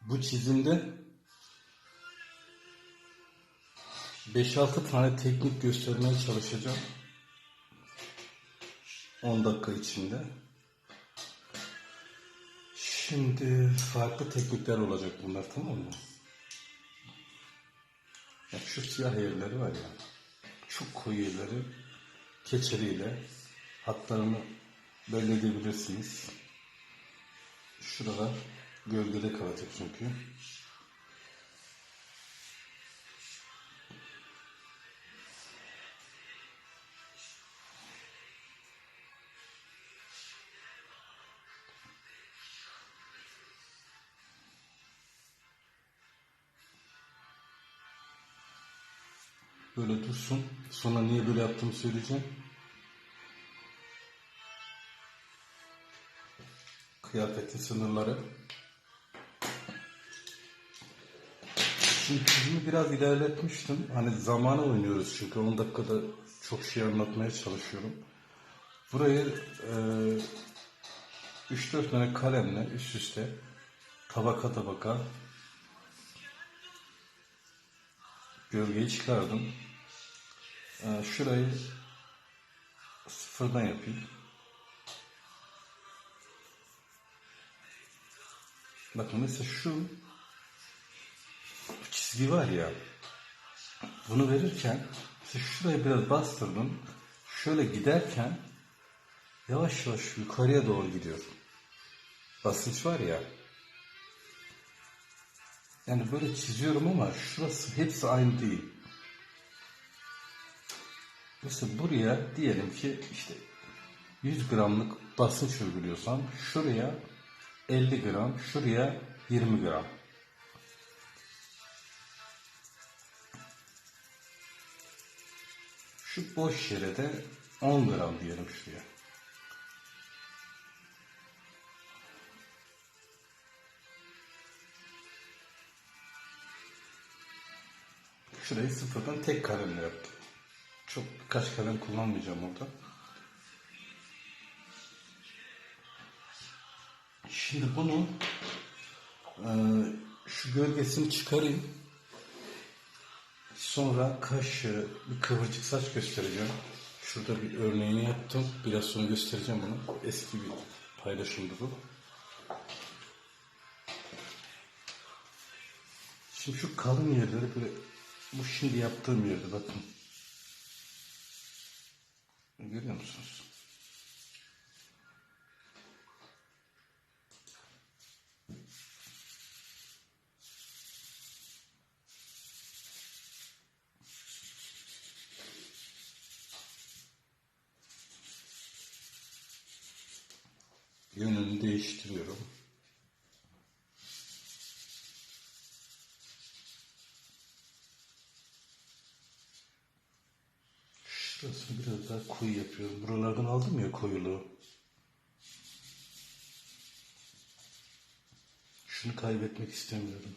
Bu çizimde 5-6 tane teknik göstermeye çalışacağım. 10 dakika içinde. Şimdi farklı teknikler olacak bunlar tamam mı? Bak şu siyah yerleri var ya. Çok koyu yerleri keçeliyle hatlarını belli edebilirsiniz. Şuralar gölgede kalacak çünkü. Böyle dursun. Sonra niye böyle yaptığımı söyleyeceğim. Kıyafetin sınırları. Şimdi çizimi biraz ilerletmiştim. Hani zamana oynuyoruz çünkü 10 dakikada çok şey anlatmaya çalışıyorum. Burayı e, 3-4 tane kalemle üst üste tabaka tabaka gölgeyi çıkardım. E, şurayı sıfırdan yapayım. Bakın mesela şu çizgi var ya bunu verirken mesela şurayı biraz bastırdım. Şöyle giderken yavaş yavaş yukarıya doğru gidiyor. Basınç var ya. Yani böyle çiziyorum ama şurası hepsi aynı değil. Mesela buraya diyelim ki işte 100 gramlık basınç uyguluyorsam şuraya 50 gram, şuraya 20 gram. Şu boş yere de 10 gram diyelim şuraya. Şurayı sıfırdan tek kalemle yaptım. Çok birkaç kalem kullanmayacağım orada. Şimdi bunu e, şu gölgesini çıkarayım. Sonra kaşı, bir kıvırcık saç göstereceğim. Şurada bir örneğini yaptım. Biraz sonra göstereceğim bunu. Eski bir paylaşımdı bu. Şimdi şu kalın yerleri böyle bu şimdi yaptığım yerde bakın. Görüyor musunuz? Değiştiriyorum. Şurasını biraz daha koyu yapıyorum. Buralardan aldım ya koyuluğu. Şunu kaybetmek istemiyorum.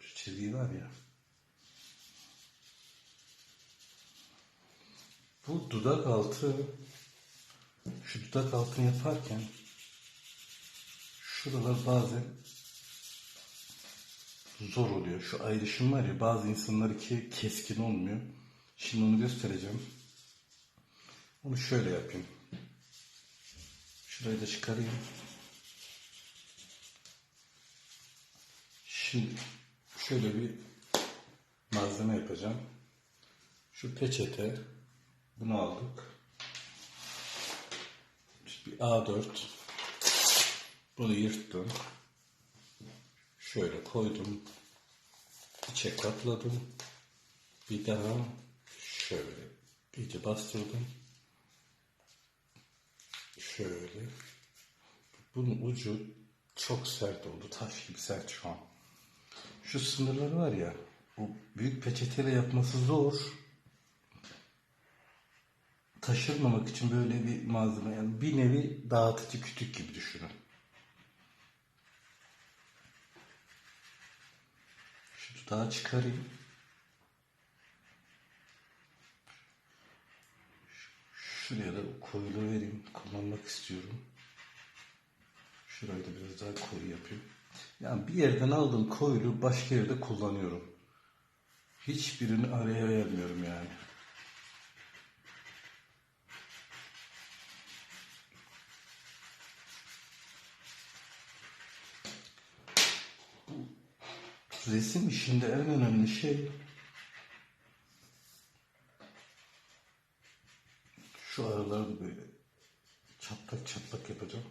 Şu çizgi var ya. Bu dudak altı şu dudak altını yaparken şuralar bazen zor oluyor. Şu ayrışım var ya bazı insanlar ki keskin olmuyor. Şimdi onu göstereceğim. Onu şöyle yapayım. Şurayı da çıkarayım. Şimdi şöyle bir malzeme yapacağım. Şu peçete bunu aldık. Bir A4 bunu yırttım. Şöyle koydum. İçe katladım. Bir daha şöyle iyice bastırdım. Şöyle. Bunun ucu çok sert oldu. Taş gibi sert şu an. Şu sınırları var ya bu büyük peçeteyle yapması zor. Taşırmamak için böyle bir malzeme yani bir nevi dağıtıcı kütük gibi düşünün. Şu dudağı çıkarayım. Şuraya da koyulu vereyim. Kullanmak istiyorum. Şurayı da biraz daha koyu yapayım. Yani bir yerden aldığım koyulu başka yerde kullanıyorum. Hiçbirini araya vermiyorum yani. Resim işinde en önemli şey şu araları böyle çatlak çatlak yapacağım.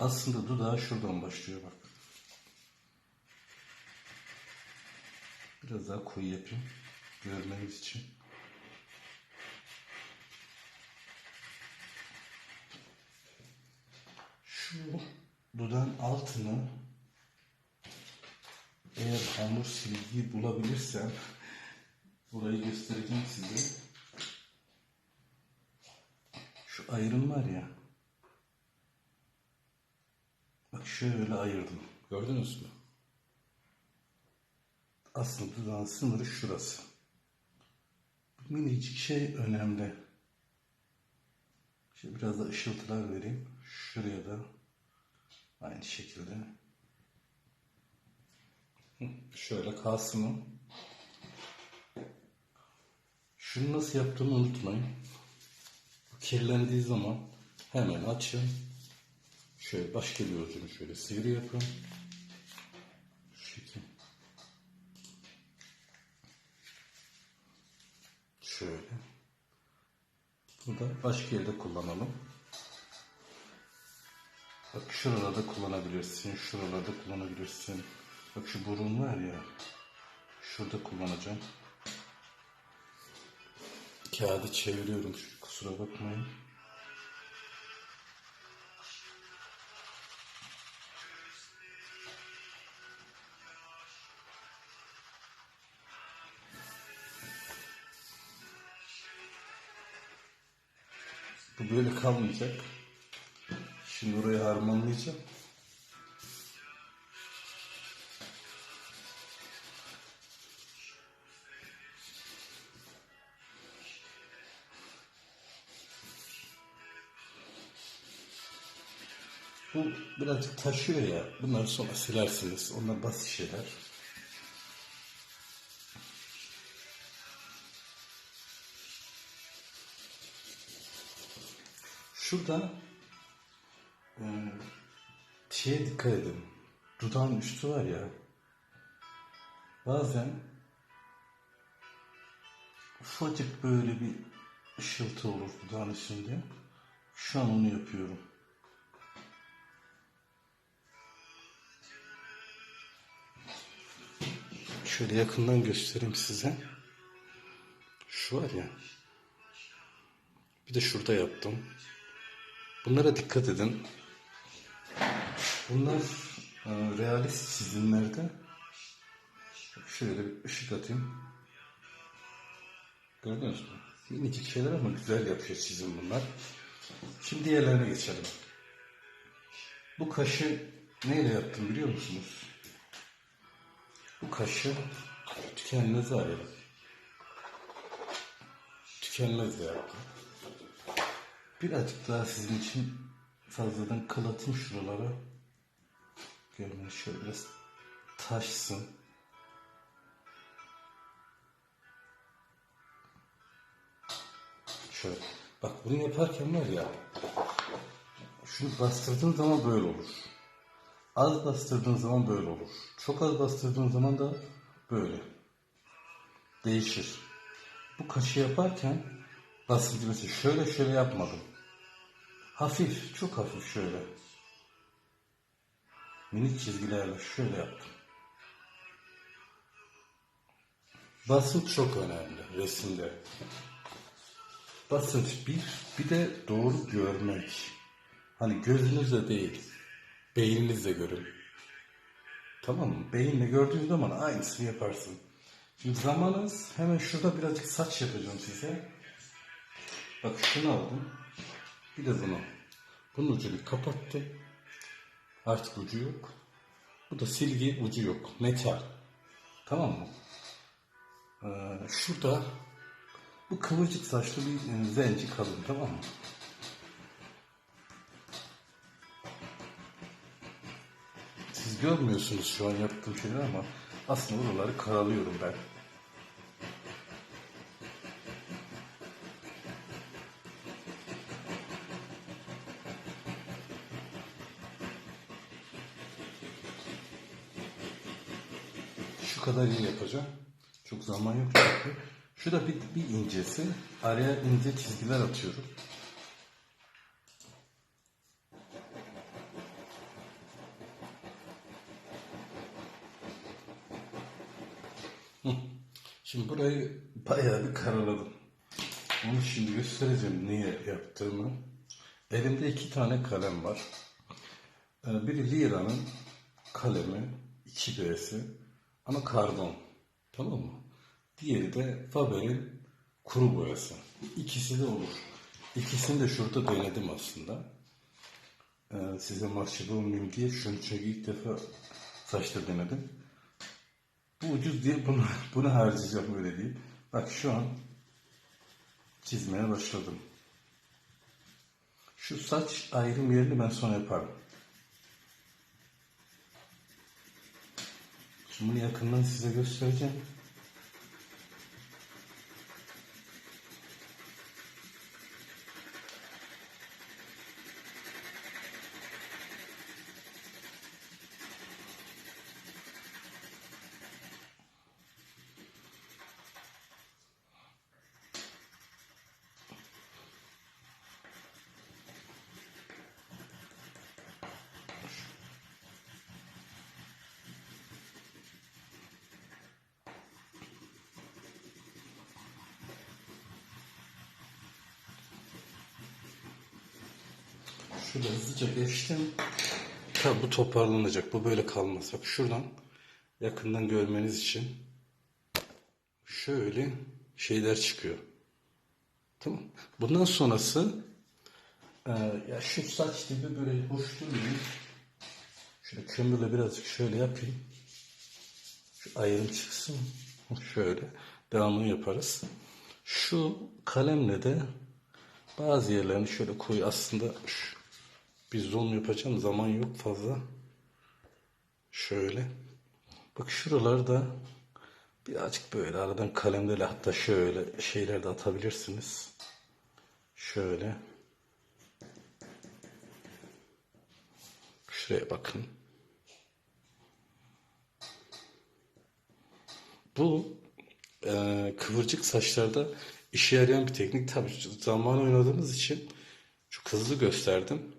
Aslında dudağı şuradan başlıyor bak. Biraz daha koyu yapayım. Görmeniz için. Şu dudağın altını eğer hamur silgi bulabilirsem burayı göstereceğim size. Şu ayrım var ya. Bak şöyle ayırdım. Gördünüz mü? Aslında dudağın sınırı şurası. Minicik şey önemli. Şimdi biraz da ışıltılar vereyim. Şuraya da aynı şekilde. Şöyle kalsın. Şunu nasıl yaptığımı unutmayın. Bu kirlendiği zaman hemen açın. Şöyle başka bir ucunu şöyle sivri yapın. Şu şekil. Şöyle. Bu da başka yerde kullanalım. Bak şuralarda kullanabilirsin, şuralarda kullanabilirsin. Bak şu burun var ya, şurada kullanacağım. Kağıdı çeviriyorum, kusura bakmayın. Bu böyle kalmayacak. Şimdi orayı harmanlayacağım. Bu birazcık taşıyor ya. Bunları sonra silersiniz. Onlar basit şeyler. Şurada şeye dikkat edin. Dudağın üstü var ya. Bazen ufacık böyle bir ışıltı olur dudağın üstünde. Şu an onu yapıyorum. Şöyle yakından göstereyim size. Şu var ya. Bir de şurada yaptım. Bunlara dikkat edin. Bunlar e, realist çizimlerde şöyle bir ışık atayım. Gördünüz mü? Minicik şeyler ama güzel yapıyor çizim bunlar. Şimdi diğerlerine geçelim. Bu kaşı neyle yaptım biliyor musunuz? Bu kaşı tükenmez ya. Tükenmez yaptım. Birazcık daha sizin için fazladan kıl atayım şuralara. Görmeyin şöyle taşsın. Şöyle. Bak bunu yaparken var ya. Şunu bastırdığın zaman böyle olur. Az bastırdığın zaman böyle olur. Çok az bastırdığın zaman da böyle. Değişir. Bu kaşı yaparken basıncı şöyle şöyle yapmadım. Hafif, çok hafif şöyle. Minik çizgilerle şöyle yaptım. Basınç çok önemli resimde. Basınç bir, bir de doğru görmek. Hani gözünüzle değil, beyninizle görün. Tamam mı? Beyinle gördüğün zaman aynısını yaparsın. Şimdi zamanınız hemen şurada birazcık saç yapacağım size. Bak şunu aldım. Bir de bunu. Bunun ucunu kapattım. Artık ucu yok. Bu da silgi ucu yok. Metal. Tamam mı? Ee, şurada bu kıvırcık saçlı bir e, zenci kadın tamam mı? Siz görmüyorsunuz şu an yaptığım şeyler ama aslında oraları karalıyorum ben. Şu kadar iyi yapacağım. Çok zaman yok çünkü. Şu da bir, bir incesi. Araya ince çizgiler atıyorum. Şimdi burayı bayağı bir karaladım. Onu şimdi göstereceğim niye yaptığımı. Elimde iki tane kalem var. Ee, Biri Lira'nın kalemi 2B'si ama karbon. Tamam mı? Diğeri de Faber'in kuru boyası. İkisi de olur. İkisini de şurada denedim aslında. Ee, size mahcup olmayayım diye şunu çünkü ilk defa saçta denedim. Bu ucuz diye bunu, bunu harcayacağım öyle diyeyim. Bak şu an çizmeye başladım. Şu saç ayrım yerini ben sonra yaparım. Bunu yakından size göstereceğim. Şurada hızlıca geçtim. Tabi bu toparlanacak. Bu böyle kalmaz. Bak şuradan yakından görmeniz için şöyle şeyler çıkıyor. Tamam. Bundan sonrası e, ya şu saç dibi böyle boş durmuyor. Şöyle kömürle birazcık şöyle yapayım. Şu ayrım çıksın. Şöyle devamını yaparız. Şu kalemle de bazı yerlerini şöyle koy aslında şu, bir zoom yapacağım zaman yok fazla. Şöyle. Bak şuralarda birazcık böyle aradan kalemlerle hatta şöyle şeyler de atabilirsiniz. Şöyle. Şuraya bakın. Bu e, kıvırcık saçlarda işe yarayan bir teknik. Tabii zaman oynadığımız için çok hızlı gösterdim.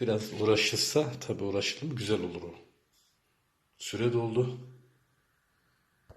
Biraz uğraşırsa tabii uğraşılır güzel olur o. Süre doldu.